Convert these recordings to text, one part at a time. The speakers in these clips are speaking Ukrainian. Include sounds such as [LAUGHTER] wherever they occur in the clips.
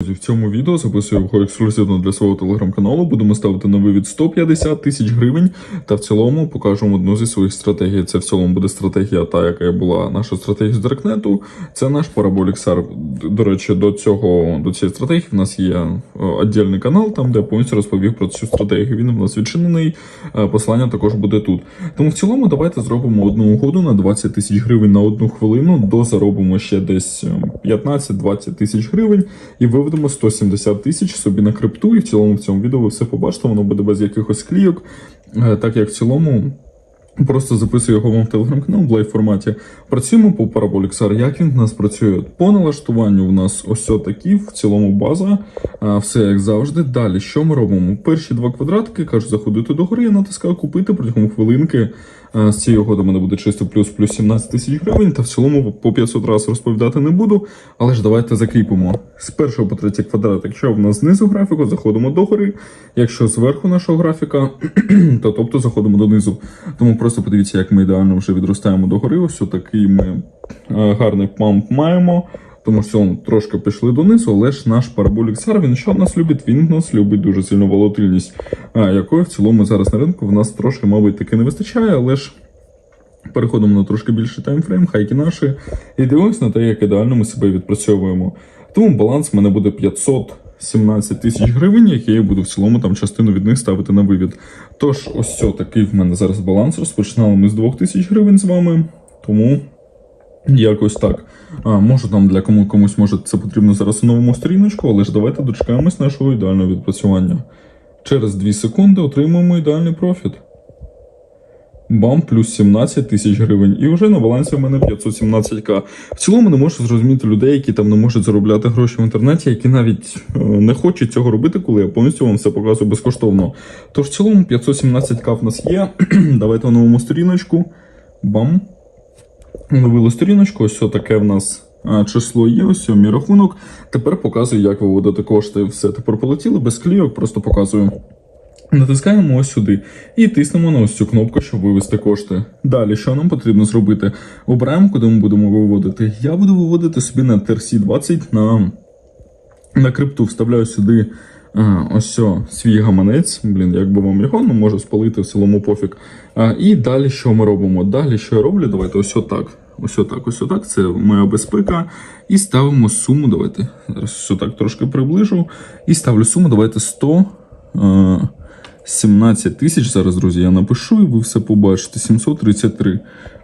Друзі, в цьому відео записую його ексклюзивно для свого телеграм-каналу. Будемо ставити на вивід 150 тисяч гривень. Та в цілому покажемо одну зі своїх стратегій. Це в цілому буде стратегія, та яка була наша стратегія з Даркнету. Це наш Parabolic SAR. До речі, до цього до цієї стратегії в нас є е, віддільний канал, там де я повністю розповів про цю стратегію. Він в нас відчинений. Е, Послання також буде тут. Тому в цілому давайте зробимо одну угоду на 20 тисяч гривень на одну хвилину. Дозаробимо ще десь е, 15-20 тисяч гривень і виведемо 170 тисяч собі на крипту. І в цілому в цьому відео ви все побачите, воно буде без якихось клійок, Е, так як в цілому. Просто записую його вам в телеграм-канал в лайв форматі. Працюємо по Parabolic. Як він в нас працює? По налаштуванню в нас ось такі, в цілому база, все як завжди. Далі, що ми робимо? Перші два квадратики, кажу, заходити до гори, я натискаю купити протягом хвилинки. З цієї угоди мене буде чисто плюс плюс 17 тисяч гривень, та в цілому по 500 разів розповідати не буду. Але ж давайте закріпимо. З першого по третій квадрат, якщо в нас знизу графіку, заходимо до гори. Якщо зверху нашого графіка, [CLEARS THROAT] то тобто заходимо донизу. Тому просто подивіться, як ми ідеально вже відростаємо до гори. Ось такий ми е, гарний памп маємо. Тому що он, трошки пішли донизу, але ж наш Parabolic SAR, він що нас любить? Він нас любить дуже сильну волатильність, якої в цілому зараз на ринку в нас трошки, мабуть, таки не вистачає, але ж переходимо на трошки більший таймфрейм, хайки наші, і дивимося на те, як ідеально ми себе відпрацьовуємо. Тому баланс в мене буде 517 тисяч гривень, які я буду в цілому там частину від них ставити на вивід. Тож, ось це такий в мене зараз баланс. Розпочинали ми з 2 тисяч гривень з вами. Тому якось так. А, може там для кому комусь може це потрібно зараз у новому сторіночку, але ж давайте дочекаємось нашого ідеального відпрацювання. Через 2 секунди отримуємо ідеальний профіт. Бам, плюс 17 тисяч гривень. І вже на балансі в мене 517к. В цілому не можу зрозуміти людей, які там не можуть заробляти гроші в інтернеті, які навіть е, не хочуть цього робити, коли я повністю вам все показую безкоштовно. Тож в цілому 517к в нас є. [CLEARS THROAT] Давайте новому сторіночку. Бам. Оновили сторіночку, ось таке в нас а, число є, ось мій рахунок. Тепер показую, як виводити кошти. Все, тепер полетіли без клійок, просто показую. Натискаємо ось сюди і тиснемо на ось цю кнопку, щоб вивести кошти. Далі, що нам потрібно зробити? Обираємо, куди ми будемо виводити. Я буду виводити собі на TRC20 на, на крипту. Вставляю сюди а, ось о, свій гаманець. Блін, як би вам його, ну можу спалити в цілому пофіг. А, і далі що ми робимо? Далі що я роблю? Давайте ось отак. Ось отак, ось отак. Це моя безпека. І ставимо суму. Давайте зараз ось отак трошки приближу. І ставлю суму. Давайте 100. А, 17 тисяч зараз, друзі, я напишу, і ви все побачите. 733.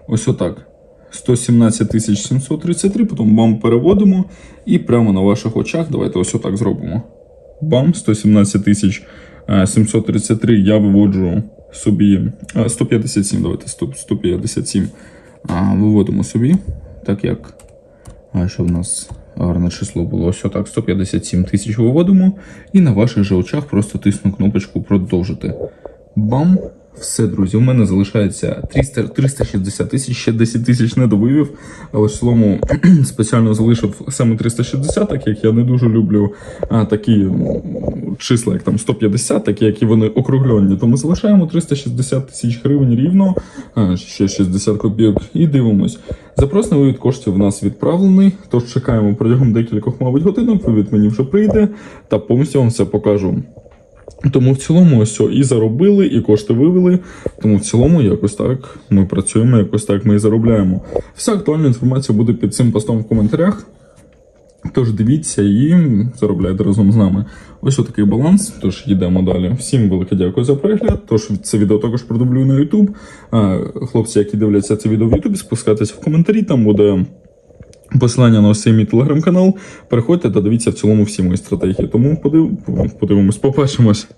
Ось отак. 117 тисяч 733, потім бам переводимо. І прямо на ваших очах давайте ось отак зробимо. Бам, 117 тисяч е, 733 я виводжу собі. е, 157, давайте, 157. Виводимо собі. Так як. А що в нас гарне число було? Ось отак, 157 тисяч виводимо. І на ваших же очах просто тисну кнопочку продовжити. Бам! Все, друзі, у мене залишається 300, 360 тисяч, ще 10 тисяч не довивів, але в цілому [CLEARS THROAT] спеціально залишив саме 360, так як я не дуже люблю а, такі числа, як там 150, такі, які вони округлені. Тому залишаємо 360 тисяч гривень рівно, а, ще 60 копійок, і дивимось. Запрос на вивід коштів в нас відправлений, тож чекаємо протягом декількох, мабуть, годинок. Вивід мені вже прийде, та повністю вам все покажу. Тому в цілому ось і заробили, і кошти вивели. Тому в цілому якось так ми працюємо, якось так ми і заробляємо. Вся актуальна інформація буде під цим постом в коментарях. Тож дивіться і заробляйте разом з нами. Ось отакий баланс. Тож йдемо далі. Всім велике дякую за перегляд. Тож це відео також продублюю на YouTube. Хлопці, які дивляться це відео в YouTube, спускайтеся в коментарі, там буде. Посилання на ось мій телеграм-канал. Переходьте та дивіться в цілому всі мої стратегії. Тому подив... подивимось, побачимось.